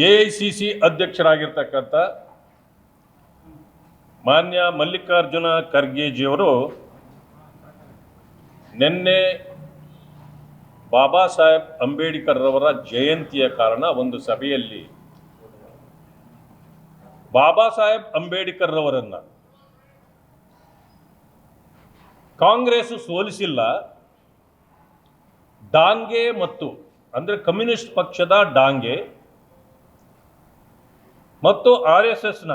A I C C ಅಧ್ಯಕ್ಷರಾಗಿರ್ತಕ್ಕಂಥ ಮಾನ್ಯ ಮಲ್ಲಿಕಾರ್ಜುನ ಖರ್ಗೆಜಿಯವರು ನಿನ್ನೆ ಬಾಬಾ ಸಾಹೇಬ್ ಅಂಬೇಡ್ಕರ್ ರವರ ಜಯಂತಿಯ ಕಾರಣ ಒಂದು ಸಭೆಯಲ್ಲಿ ಬಾಬಾ ಸಾಹೇಬ್ ಅಂಬೇಡ್ಕರ್ ರವರನ್ನ ಕಾಂಗ್ರೆಸ್ ಸೋಲಿಸಿಲ್ಲ. ಡಾಂಗೆ ಮತ್ತು ಅಂದರೆ ಕಮ್ಯುನಿಸ್ಟ್ ಪಕ್ಷದ ಡಾಂಗೆ ಮತ್ತು ಆರ್ ಎಸ್ ಎಸ್ನ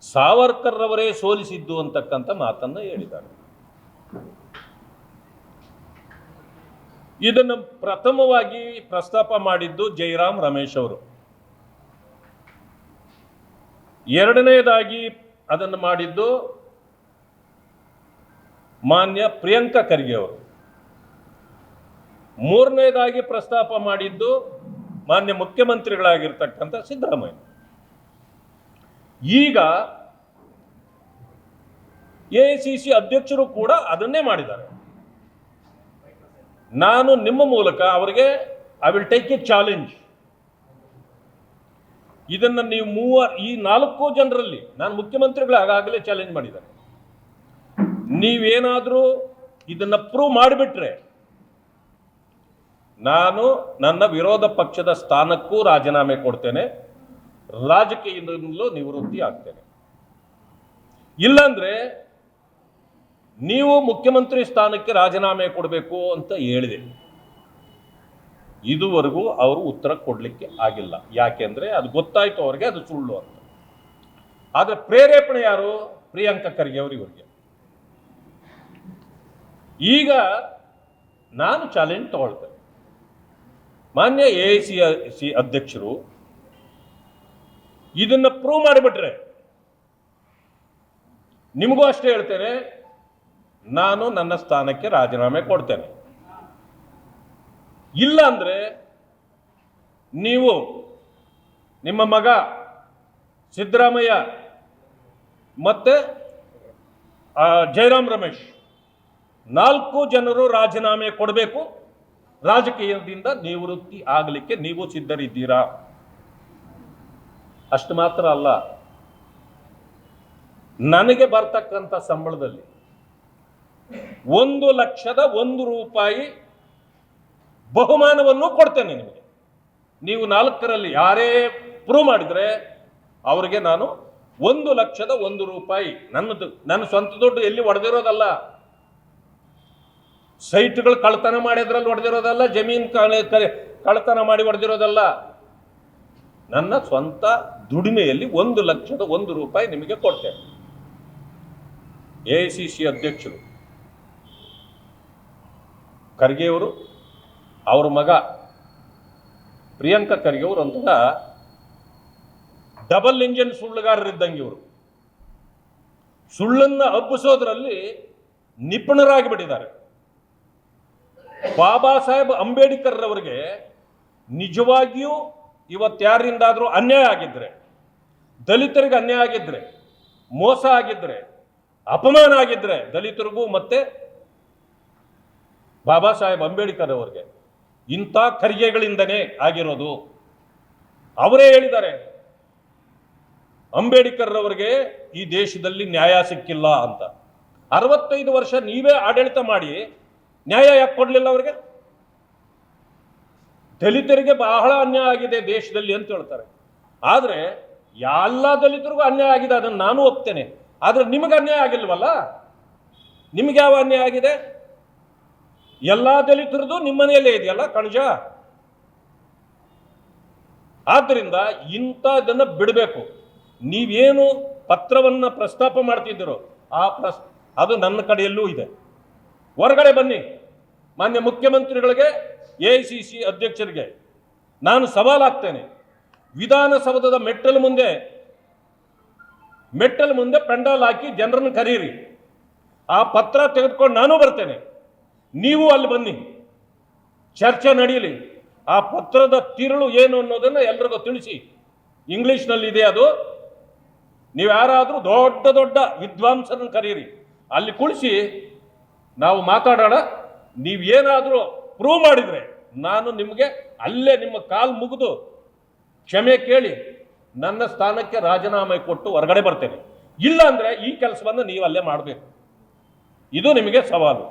ಸಾವರ್ಕರ್ರವರೇ ಸೋಲಿಸಿದ್ದು ಅಂತಕ್ಕಂಥ ಮಾತನ್ನು ಹೇಳಿದ್ದಾರೆ. ಇದನ್ನು ಪ್ರಥಮವಾಗಿ ಪ್ರಸ್ತಾಪ ಮಾಡಿದ್ದು ಜೈರಾಮ್ ರಮೇಶ್ ಅವರು. ಎರಡನೇದಾಗಿ ಅದನ್ನು ಮಾಡಿದ್ದು ಮಾನ್ಯ ಪ್ರಿಯಾಂಕಾ ಖರ್ಗೆ ಅವರು. ಮೂರನೇದಾಗಿ ಪ್ರಸ್ತಾಪ ಮಾಡಿದ್ದು ಮಾನ್ಯ ಮುಖ್ಯಮಂತ್ರಿಗಳಾಗಿರ್ತಕ್ಕಂಥ ಸಿದ್ದರಾಮಯ್ಯ. ಈಗ ಎ ಸಿ ಅಧ್ಯಕ್ಷರು ಕೂಡ ಅದನ್ನೇ ಮಾಡಿದ್ದಾರೆ. ನಾನು ನಿಮ್ಮ ಮೂಲಕ ಅವರಿಗೆ I will take a challenge ಇದನ್ನು ನೀವು ಮೂವ ಈ ನಾಲ್ಕು ಜನರಲ್ಲಿ, ನಾನು ಮುಖ್ಯಮಂತ್ರಿಗಳು ಆಗಾಗಲೇ ಚಾಲೆಂಜ್ ಮಾಡಿದ್ದಾರೆ. ನೀವೇನಾದರೂ ಇದನ್ನ ಪ್ರೂವ್ ಮಾಡಿಬಿಟ್ರೆ ನಾನು ನನ್ನ ವಿರೋಧ ಪಕ್ಷದ ಸ್ಥಾನಕ್ಕೂ ರಾಜೀನಾಮೆ ಕೊಡ್ತೇನೆ. ರಾಜಕೀಯದಿಂದಲೂ ನಿವೃತ್ತಿ ಆಗ್ತೇನೆ. ಇಲ್ಲಾಂದ್ರೆ ನೀವು ಮುಖ್ಯಮಂತ್ರಿ ಸ್ಥಾನಕ್ಕೆ ರಾಜೀನಾಮೆ ಕೊಡಬೇಕು ಅಂತ ಹೇಳಿದೆ. ಇದುವರೆಗೂ ಅವರು ಉತ್ತರ ಕೊಡಲಿಕ್ಕೆ ಆಗಿಲ್ಲ. ಯಾಕೆಂದ್ರೆ ಅದು ಗೊತ್ತಾಯ್ತು ಅವ್ರಿಗೆ, ಅದು ಸುಳ್ಳು ಅಂತ. ಆದ್ರೆ ಪ್ರೇರೇಪಣೆ ಯಾರು? ಪ್ರಿಯಾಂಕಾ ಖರ್ಗೆ ಅವರು ಇವರಿಗೆ. ಈಗ ನಾನು ಚಾಲೆಂಜ್ ತಗೊಳ್ತೇನೆ. ಮಾನ್ಯ ಎ ಐ ಸಿ ಸಿ ಅಧ್ಯಕ್ಷರು ಇದನ್ನು ಪ್ರೂವ್ ಮಾಡಿಬಿಟ್ರೆ ನಿಮಗೂ ಅಷ್ಟೇ ಹೇಳ್ತೇನೆ, ನಾನು ನನ್ನ ಸ್ಥಾನಕ್ಕೆ ರಾಜೀನಾಮೆ ಕೊಡ್ತೇನೆ. ಇಲ್ಲ ಅಂದರೆ ನೀವು ನಿಮ್ಮ ಮಗ ಸಿದ್ದರಾಮಯ್ಯ ಮತ್ತೆ ಜಯರಾಮ್ ರಮೇಶ್ ನಾಲ್ಕು ಜನರು ರಾಜೀನಾಮೆ ಕೊಡಬೇಕು. ರಾಜಕೀಯದಿಂದ ನಿವೃತ್ತಿ ಆಗಲಿಕ್ಕೆ ನೀವು ಸಿದ್ಧರಿದ್ದೀರಾ? ಅಷ್ಟು ಮಾತ್ರ ಅಲ್ಲ. ನನಗೆ ಬರ್ತಕ್ಕಂಥ ಸಂಬಳದಲ್ಲಿ ಒಂದು ಲಕ್ಷದ ಒಂದು ರೂಪಾಯಿ ಬಹುಮಾನವನ್ನು ಕೊಡ್ತೇನೆ ನಿಮಗೆ. ನೀವು ನಾಲ್ಕರಲ್ಲಿ ಯಾರೇ ಪ್ರೂವ್ ಮಾಡಿದ್ರೆ ಅವರಿಗೆ ನಾನು ಒಂದು ಲಕ್ಷದ ಒಂದು ರೂಪಾಯಿ ನನ್ನದು, ನನ್ನ ಸ್ವಂತ ದುಡ್ಡು ಎಲ್ಲಿ ಒಡೆದಿರೋದಲ್ಲ? ಸೈಟ್ಗಳು ಕಳ್ತನ ಮಾಡಿದ್ರಲ್ಲಿ ಹೊಡೆದಿರೋದಲ್ಲ, ಜಮೀನ್ ಕಳೆ- ಕಳೆ- ಕಳ್ತನ ಮಾಡಿ ಹೊಡೆದಿರೋದಲ್ಲ. ನನ್ನ ಸ್ವಂತ ದುಡಿಮೆಯಲ್ಲಿ ಒಂದು ಲಕ್ಷದ ಒಂದು ರೂಪಾಯಿ ನಿಮಗೆ ಕೊಡ್ತೇನೆ. ಎ ಸಿ ಸಿ ಅಧ್ಯಕ್ಷರು, ಖರ್ಗೆಯವರು, ಅವ್ರ ಮಗ, ಪ್ರಿಯಾಂಕಾ ಖರ್ಗೆ ಅವರು ಡಬಲ್ ಇಂಜಿನ್ ಸುಳ್ಳುಗಾರರಿದ್ದಂಗೆ ಇವರು. ಸುಳ್ಳನ್ನ ಹಬ್ಬಿಸೋದ್ರಲ್ಲಿ ನಿಪುಣರಾಗಿ ಬಿಟ್ಟಿದ್ದಾರೆ ಬಾಬಾ ಸಾಹೇಬ್ ಅಂಬೇಡ್ಕರ್ ಅವರಿಗೆ ನಿಜವಾಗಿಯೂ ಇವತ್ತು ಯಾರಿಂದಾದರೂ ಅನ್ಯಾಯ ಆಗಿದ್ರೆ, ದಲಿತರಿಗೆ ಅನ್ಯಾಯ ಆಗಿದ್ರೆ, ಮೋಸ ಆಗಿದ್ರೆ, ಅಪಮಾನ ಆಗಿದ್ರೆ ದಲಿತರಿಗೂ ಮತ್ತೆ ಬಾಬಾ ಸಾಹೇಬ್ ಅಂಬೇಡ್ಕರ್ ಅವರಿಗೆ ಇಂಥ ಖರ್ಗೆಗಳಿಂದನೇ ಆಗಿರೋದು. ಅವರೇ ಹೇಳಿದ್ದಾರೆ ಅಂಬೇಡ್ಕರ್ ಅವರಿಗೆ ಈ ದೇಶದಲ್ಲಿ ನ್ಯಾಯ ಸಿಕ್ಕಿಲ್ಲ ಅಂತ. ಅರವತ್ತೈದು ವರ್ಷ ನೀವೇ ಆಡಳಿತ ಮಾಡಿ ನ್ಯಾಯ ಯಾಕೆ ಕೊಡಲಿಲ್ಲ ಅವರಿಗೆ? ದಲಿತರಿಗೆ ಬಹಳ ಅನ್ಯಾಯ ಆಗಿದೆ ದೇಶದಲ್ಲಿ ಅಂತ ಹೇಳ್ತಾರೆ. ಆದರೆ ಎಲ್ಲ ದಲಿತರಿಗೂ ಅನ್ಯಾಯ ಆಗಿದೆ, ಅದನ್ನು ನಾನು ಒಪ್ತೇನೆ. ಆದರೆ ನಿಮಗೆ ಅನ್ಯಾಯ ಆಗಿಲ್ವಲ್ಲ? ನಿಮಗೆ ಯಾವ ಅನ್ಯಾಯ ಆಗಿದೆ? ಎಲ್ಲ ದಲಿತರದು ನಿಮ್ಮ ಮನೆಯಲ್ಲೇ ಇದೆಯಲ್ಲ ಕಣಜ? ಆದ್ದರಿಂದ ಇಂಥದನ್ನು ಬಿಡಬೇಕು. ನೀವೇನು ಪತ್ರವನ್ನ ಪ್ರಸ್ತಾಪ ಮಾಡ್ತಿದ್ದೀರೋ, ಆ ಪ್ರಸ್, ಅದು ನನ್ನ ಕಡೆಯಲ್ಲೂ ಇದೆ. ಹೊರಗಡೆ ಬನ್ನಿ. ಮಾನ್ಯ ಮುಖ್ಯಮಂತ್ರಿಗಳಿಗೆ, ಎ ಅಧ್ಯಕ್ಷರಿಗೆ ನಾನು ಸವಾಲಾಗ್ತೇನೆ. ವಿಧಾನಸೌಧದ ಮೆಟ್ಟಲು ಮುಂದೆ ಮೆಟ್ಟಲು ಮುಂದೆ ಪೆಂಡಾಲ್ ಹಾಕಿ ಜನರನ್ನು ಕರೀರಿ. ಆ ಪತ್ರ ತೆಗೆದುಕೊಂಡು ನಾನು ಬರ್ತೇನೆ. ನೀವು ಅಲ್ಲಿ ಬನ್ನಿ. ಚರ್ಚೆ ನಡೆಯಲಿ ಆ ಪತ್ರದ ತಿರುಳು ಏನು ಅನ್ನೋದನ್ನು ಎಲ್ರಿಗೂ ತಿಳಿಸಿ. ಇಂಗ್ಲಿಷ್ನಲ್ಲಿದೆ ಅದು. ನೀವು ಯಾರಾದರೂ ದೊಡ್ಡ ದೊಡ್ಡ ವಿದ್ವಾಂಸರನ್ನು ಕರೀರಿ. ಅಲ್ಲಿ ಕುಳಿಸಿ ನಾವು ಮಾತಾಡೋಣ. ನೀವೇನಾದರೂ ಪ್ರೂವ್ ಮಾಡಿದರೆ ನಾನು ನಿಮಗೆ ಅಲ್ಲೇ ನಿಮ್ಮ ಕಾಲು ಮುಗಿದು ಕ್ಷಮೆ ಕೇಳಿ ನನ್ನ ಸ್ಥಾನಕ್ಕೆ ರಾಜೀನಾಮೆ ಕೊಟ್ಟು ಹೊರಗಡೆ ಬರ್ತೇನೆ. ಇಲ್ಲ ಅಂದ್ರೆ ಈ ಕೆಲಸವನ್ನು ನೀವು ಅಲ್ಲೇ ಮಾಡಬೇಕು. ಇದು ನಿಮಗೆ ಸವಾಲು.